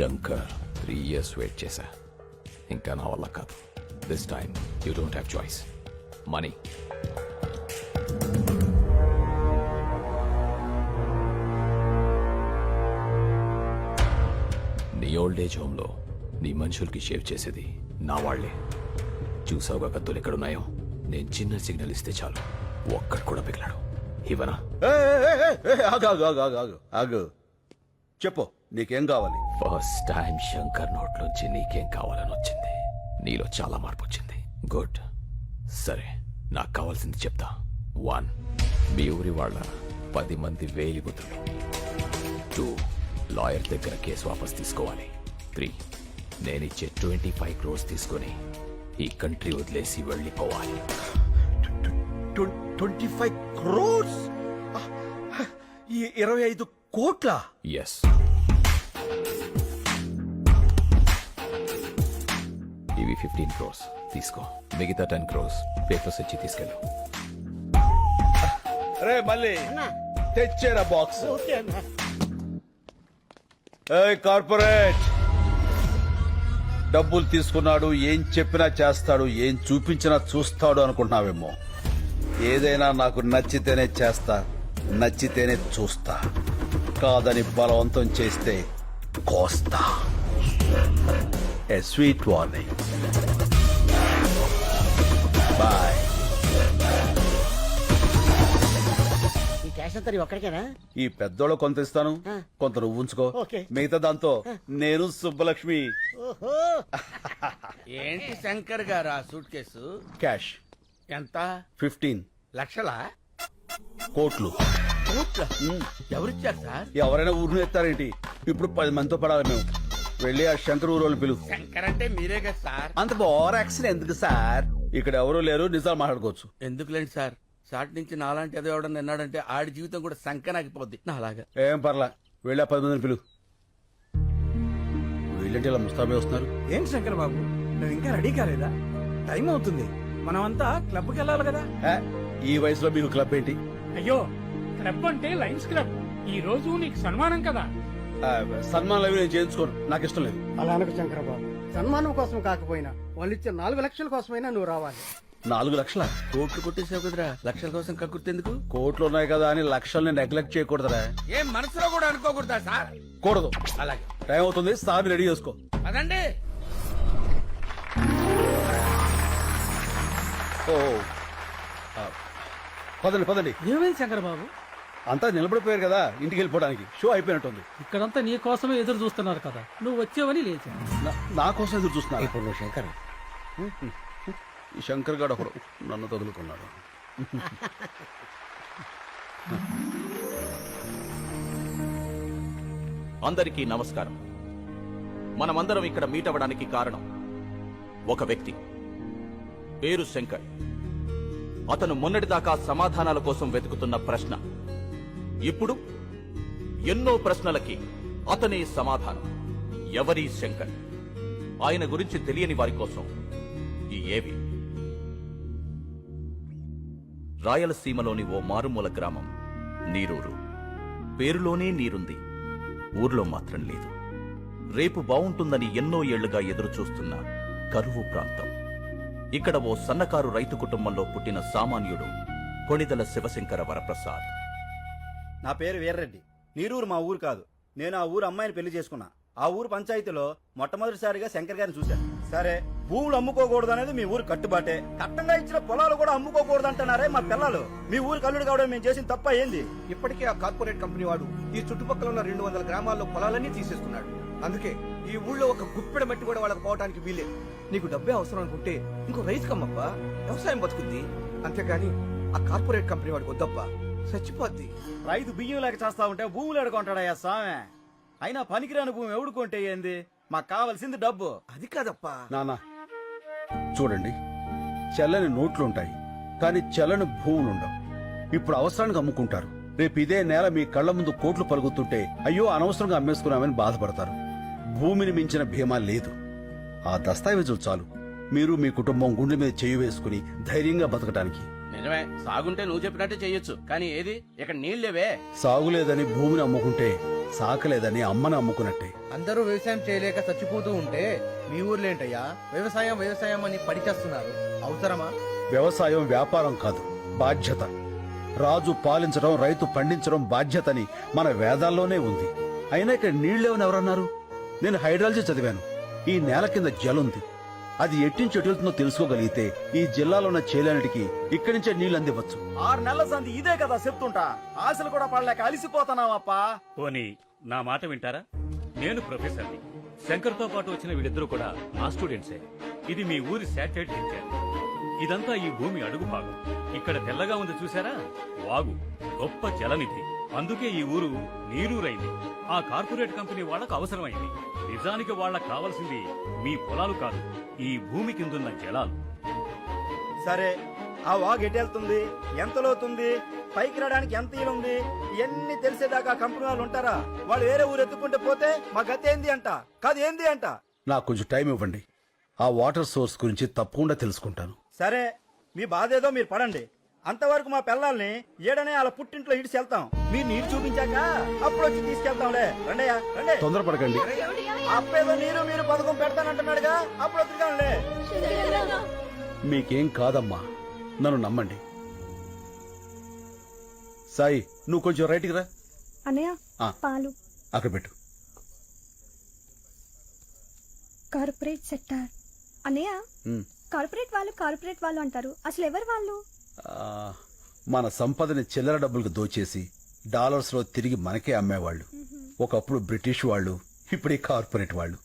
Shankar three years wait చేశా. ఇంకా నా వల్ల కాదు. This time you don't have choice money నీ ఓల్డ్ ఏజ్ హోమ్లో నీ మనుషులకి షేవ్ చేసేది నా వాళ్ళే చూసావుగా కత్తులు ఎక్కడున్నాయో? నేను చిన్న సిగ్నల్ ఇస్తే చాలు. ఒక్కడు కూడా పిగలాడు ఇవనా ఆగు ఆగు ఆగు ఆగు ఆగు. చెప్పు నీకేం కావాలి? ఫస్ట్ టైం శంకర్ నోట్లోంచి నీకేం కావాలని వచ్చింది నీలో చాలా మార్పు వచ్చింది గుడ్. సరే నాకు కావాల్సింది చెప్తా. వన్. మీ ఊరి వాళ్ళ పది మంది వేలిబుతులు టూ. లాయర్ దగ్గర కేసు వాపస్ తీసుకోవాలి. త్రీ. నేనిచ్చే ట్వంటీ ఫైవ్ క్రోర్స్ తీసుకొని ఈ కంట్రీ వదిలేసి వెళ్ళిపోవాలి. Twenty five crores? ఇరవై ఐదు కోట్ల? ఎస్ ఇవి ఫిఫ్టీన్ క్రోర్స్ తీసుకో. మిగతా టెన్ క్రోర్స్ పేపర్స్ ఇచ్చి తీసుకెళ్ళు. రే మళ్ళీ. తెచ్చేరా బాక్స్ కార్పొరేట్ డబ్బులు తీసుకున్నాడు ఏం చెప్పినా చేస్తాడు ఏం చూపించినా చూస్తాడు అనుకుంటున్నావేమో. ఏదైనా నాకు నచ్చితేనే చేస్తా నచ్చితేనే చూస్తా. కాదని బలవంతం చేస్తే కోస్తా. ఏ స్వీట్ వార్నింగ్ బాయ్ ఈ క్యాష్ అంతా నీ ఒక్కడికేనా? ఈ పెద్దోళ్ళ కొంత ఇస్తాను కొంత నువ్వు ఉంచుకో. ఓకే. మిగతా దాంతో నేను సుబ్బలక్ష్మి. ఓహో. ఏంటి శంకర్ గారు ఆ సూట్ కేసు క్యాష్ ఎంత? ఫిఫ్టీన్ లక్షలా? కోట్లు. కోట్ల? ఎవరిచ్చారు సార్? ఎవరైనా ఊరిని ఎత్తారేంటి? ఇప్పుడు పది మందితో పడాలి మేము. వెళ్ళి ఆ శంకర్ ఊరోళ్ళు పిలు. శంకర్ అంటే మీరే కదా సార్. అంత ఓవర్ యాక్షన్ ఎందుకు సార్? ఇక్కడ ఎవరు లేరు నిజాలు మాట్లాడుకోవచ్చు. ఎందుకులేండి సార్? షార్ట్ నుంచి నాలాంటి ఏదో ఎవడన్నా విన్నాడంటే ఆడి జీవితం కూడా సంకనాగిపోద్ది నాలాగా. ఏం పర్లా వెళ్ళి ఆ పది మందిని పిలు. వీళ్ళంటే ఇలా ముస్తాబే వస్తున్నారు. ఏం శంకర్ బాబు? నువ్వు ఇంకా రెడీ కాలేదా? టైం అవుతుంది. మనమంతా క్లబ్కి వెళ్ళాలి కదా. ఏ, ఈ వయసులో మీకు క్లబ్ ఏంటి? అయ్యో క్లబ్ అంటే లయన్స్ క్లబ్. ఈ రోజు నీకు సన్మానం కదా. సన్మానాలు అవి నేను చేయించుకోను. నాకు ఇష్టం లేదు. అలా అనకు శంకరబాబు. సన్మానం కోసం కాకపోయినా వాళ్ళు ఇచ్చే నాలుగు లక్షల కోసమైనా నువ్వు రావాలి. నాలుగు లక్షల? కోట్లు కొట్టేసావు కదరా. లక్షల కోసం కక్కుర్తెందుకు కోట్లు ఉన్నాయి కదా అని లక్షల్ని నెగ్లెక్ట్ చేయకూడదురా. ఏం మనసులో కూడా అనుకోకూడదా సార్? కూడదు. అలాగే. టైం అవుతుంది సార్ రెడీ చేసుకో. అదండి. ఓ. పదండి పదండి. ఏమైంది శంకర్ బాబు అంతా నిలబడిపోయారు కదా ఇంటికి వెళ్ళిపోవడానికి. షో అయిపోయినట్టుంది. ఇక్కడంతా నీ కోసమే ఎదురు చూస్తున్నారు కదా. నువ్వు వచ్చావని లేచా నా- నా కోసం ఎదురు చూస్తున్నా ఇప్పుడు నువ్వు శంకర్. ఈ శంకర్ గారు ఒకడు నన్ను తగులుకున్నాడు. అందరికీ నమస్కారం. మనమందరం ఇక్కడ మీట్ అవ్వడానికి కారణం ఒక వ్యక్తి. పేరు శంకర్. అతను మొన్నటిదాకా సమాధానాల కోసం వెతుకుతున్న ప్రశ్న. ఇప్పుడు ఎన్నో ప్రశ్నలకి అతనే సమాధానం. ఎవరి శంకర్? ఆయన గురించి తెలియని వారి కోసం ఈ ఏవి? రాయలసీమలోని ఓ మారుమూల గ్రామం నీరూరు. పేరులోనే నీరుంది. ఊర్లో మాత్రం లేదు. రేపు బావుంటుందని ఎన్నో ఏళ్ళుగా ఎదురుచూస్తున్న కరువు ప్రాంతం. ఇక్కడ ఓ సన్నకారు రైతు కుటుంబంలో పుట్టిన సామాన్యుడు కొణిదల శివశంకర వరప్రసాద్. నా పేరు వీర్రెడ్డి. నీరూరు మా ఊరు కాదు. నేను ఆ ఊరు అమ్మాయిని పెళ్ళి చేసుకున్నా. ఆ ఊరు పంచాయతీలో మొట్టమొదటిసారిగా శంకర్ గారిని చూశాను. సరే భూములు అమ్ముకోకూడదు అనేది మీ ఊరు కట్టుబాటే. కట్టంగా ఇచ్చిన పొలాలు కూడా అమ్ముకోకూడదు అంటున్నారే మా పిల్లలు. మీ ఊరు కల్లుడు కావడం మేము చేసిన తప్ప ఏంది? ఇప్పటికే ఆ కార్పొరేట్ కంపెనీ వాడు ఈ చుట్టుపక్కల ఉన్న రెండు వందల గ్రామాల్లో పొలాలన్నీ తీసేస్తున్నాడు. అందుకే ఈ ఊళ్ళో ఒక గుప్పెడ మట్టి కూడా వాళ్ళకి పోవడానికి వీలే. నీకు డబ్బే అవసరం అనుకుంటే ఇంకో రైతు కమ్మప్పా? వ్యవసాయం బతుకుద్ది. అంతేకాని ఆ కార్పొరేట్ కంపెనీ వాడికి వద్దప్పా. చచ్చిపోద్ది. రైతు బియ్యం లేక చేస్తా ఉంటే భూములు ఎడుకుంటాడయ్యా సామె? అయినా పనికిరాని భూమి ఎవడుకుంటే ఏంది? మాకు కావాల్సింది డబ్బు. అది కాదప్పా. నానా చూడండి చెల్లని నోట్లుంటాయి కానీ చెల్లని భూములుండవు. ఇప్పుడు అవసరానికి అమ్ముకుంటారు. రేపు ఇదే నేల మీ కళ్ళ ముందు కోట్లు పలుకుతుంటే అయ్యో అనవసరంగా అమ్మేసుకున్నామని బాధపడతారు. భూమిని మించిన భీమా లేదు. ఆ దస్తావేజులు చాలు. మీరు మీ కుటుంబం గుండె మీద చేయి వేసుకుని ధైర్యంగా బతకటానికి. నిజమే సాగుంటే నువ్వు చెప్పినట్టే చెయ్యొచ్చు కానీ ఏది? ఇక్కడ నీళ్ళేవే సాగులేదని భూమిని అమ్ముకుంటే సాకలేదని అమ్మని అమ్ముకున్నట్టే. అందరూ వ్యవసాయం చేయలేక చచ్చిపోతూ ఉంటే మీ ఊర్లో ఏంటయ్యా వ్యవసాయం వ్యవసాయం అని పడిచేస్తున్నారు. అవసరమా? వ్యవసాయం వ్యాపారం కాదు బాధ్యత. రాజు పాలించడం రైతు పండించడం బాధ్యతని మన వేదాల్లోనే ఉంది. అయినా ఇక్కడ నీళ్ళేవని ఎవరన్నారు? నేను హైడ్రాలజీ చదివాను. ఈ నేల కింద జలుంది. అది ఎట్టించి ఎటుతుందో తెలుసుకోగలిగితే ఈ జిల్లాలో ఉన్న చేలన్నిటికీ ఇక్కడి నుంచే నీళ్ళు అందివచ్చు ఆరు నెలల సంది ఇదే కదా చెప్తుంటా. ఆశలు కూడా పడలేక అలిసిపోతున్నావప్పా. పోనీ నా మాట వింటారా? నేను ప్రొఫెసర్ని. శంకర్తో పాటు వచ్చిన వీళ్ళిద్దరూ కూడా నా స్టూడెంట్సే. ఇది మీ ఊరి శాటిలైట్ పిక్చర్ ఇదంతా ఈ భూమి అడుగు భాగం. ఇక్కడ తెల్లగా ఉంది చూసారా? వాగు. గొప్ప జలనిధి. అందుకే ఈ ఊరు నీరూరైంది. ఆ కార్పొరేట్ కంపెనీ వాళ్ళకు అవసరమైంది. నిజానికి వాళ్ళకు కావాల్సింది మీ పొలాలు కాదు ఈ భూమి కిందున్న జలాలు. సరే ఆ వాగ్ ఎటెళ్తుంది ఎంత లోతుంది? పైకి రావడానికి ఎంత ఉంది? ఇవన్నీ తెలిసేదాకా కంపెనీ వాళ్ళు ఉంటారా? వాళ్ళు వేరే ఊరు ఎత్తుకుంటే పోతే మా గతి ఏంది అంట? కాదు ఏంది అంట? నాకు కొంచెం టైం ఇవ్వండి. ఆ వాటర్ సోర్స్ గురించి తప్పకుండా తెలుసుకుంటాను. సరే మీ బాధ ఏదో మీరు పడండి. అంతవరకు మా పిల్లల్ని ఏడనే వాళ్ళ పుట్టింట్లో ఇడిచి వెళ్తాం. మీరు నీరు చూపించాక అప్పుడు వచ్చి తీసుకెళ్తాంలే. రండయ్యా రండి. తొందరపడకండి. అప్పేదో నీరు మీరు పథకం పెడతానంటున్నాడుగా అప్పుడు వద్దుగానులే మీకేం కాదమ్మా. నన్ను నమ్మండి. సాయి నువ్వు కొంచెం రైట్కి రా. అన్నయ్య ఆ. పాలు. అక్కడ పెట్టు. Corporate sector. అన్నయ్య ఉమ్. కార్పొరేట్ వాళ్ళు కార్పొరేట్ వాళ్ళు అంటారు. అసలు ఎవరు వాళ్ళు? మన సంపదని చిల్లర డబ్బులకు దోచేసి డాలర్స్లో తిరిగి మనకే అమ్మేవాళ్ళు. ఒకప్పుడు బ్రిటిష్ వాళ్ళు ఇప్పుడు ఈ కార్పొరేట్ వాళ్ళు.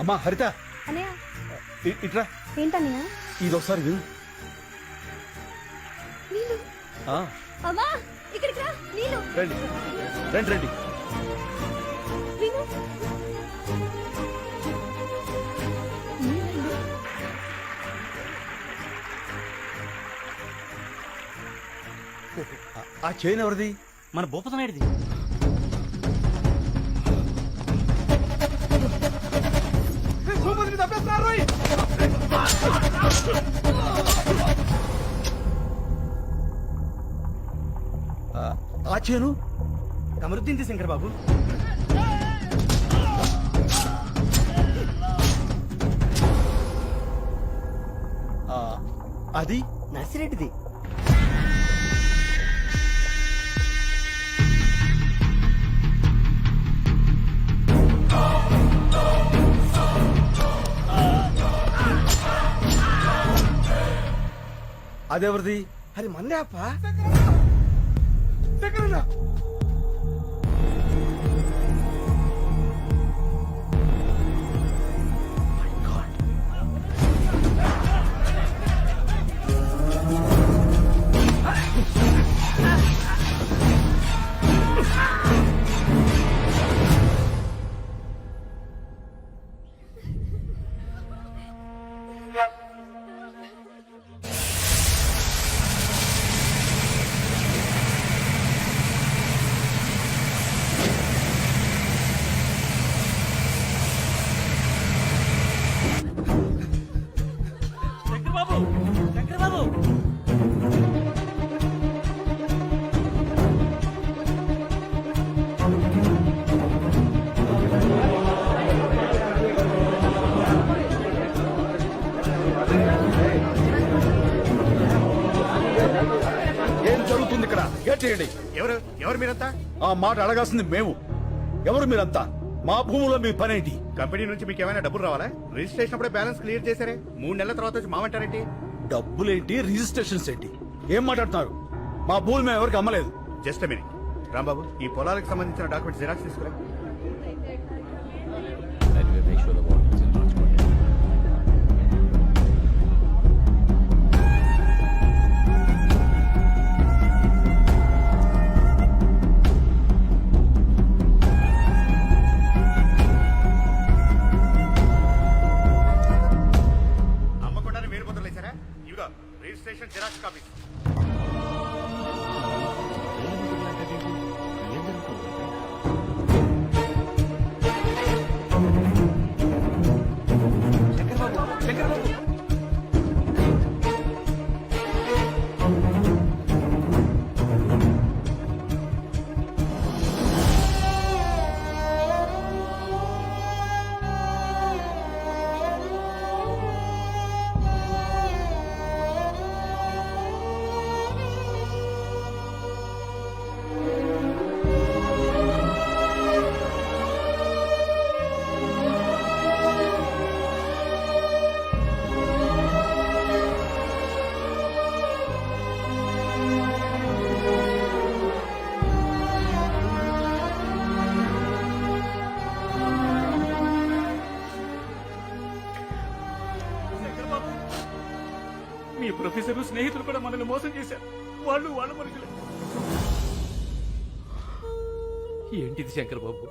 అమ్మా హరిత! ఇట్రా. ఏంటన్నయ్య? విను. అమ్మా ఇక్కడికి రా నీళ్ళు రండి. రండి రండి. విను. ఆ- చైన్ ఎవరిది? మన భూపతనాయుడిది ఆ, ఆ చేను కమరుద్దీన్ శంకర్ బాబు. ఆ, అది నర్సిరెడ్డిది. అదెవరిది? అది మందే అప్ప శంకర్ చేయండి. ఎవరు? ఎవరు మీరంతా? ఆ మాట అడగాల్సింది మేము. ఎవరు మీరంతా? మా భూములో మీ పనేంటి కంపెనీ నుంచి మీకు ఏమైనా డబ్బులు రావాలా? రిజిస్ట్రేషన్ అప్పుడే బ్యాలెన్స్ క్లియర్ చేశారే. మూడు నెలల తర్వాత వచ్చి మామంటారేంటి? డబ్బులేంటి రిజిస్ట్రేషన్స్ ఏంటి? ఏం మాట్లాడుతున్నారు? మా భూములు మేము ఎవరికి అమ్మలేదు. Just minute. రాంబాబు ఈ పొలాలకు సంబంధించిన డాక్యుమెంట్స్ జిరాక్స్ తీసుకురా. स्टेशन जिराज का भी। స్నేహితులు కూడా మనల్ని మోసం చేశారు. వాళ్ళు వాళ్ళ మనుషులే. ఏంటిది శంకర్ బాబు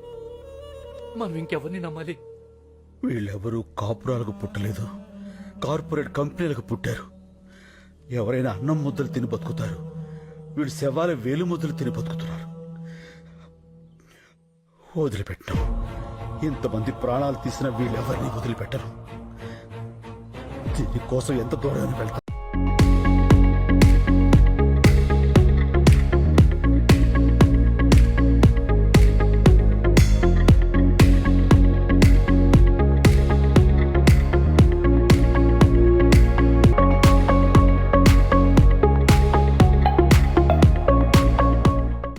మనం ఇంకెవరిని నమ్మాలి? వీళ్ళెవరూ కాపురాలకు పుట్టలేదు. కార్పొరేట్ కంపెనీలకు పుట్టారు. ఎవరైనా అన్నం ముద్దలు తిని బతుకుతారు. వీళ్ళు శవాల వేలు ముద్దలు తిని బతుకుతున్నారు. వదిలిపెట్టాం ఇంతమంది ప్రాణాలు తీసిన వీళ్ళెవరిని వదిలిపెట్టరు? దీనికోసం ఎంత దూరం వెళ్తారు?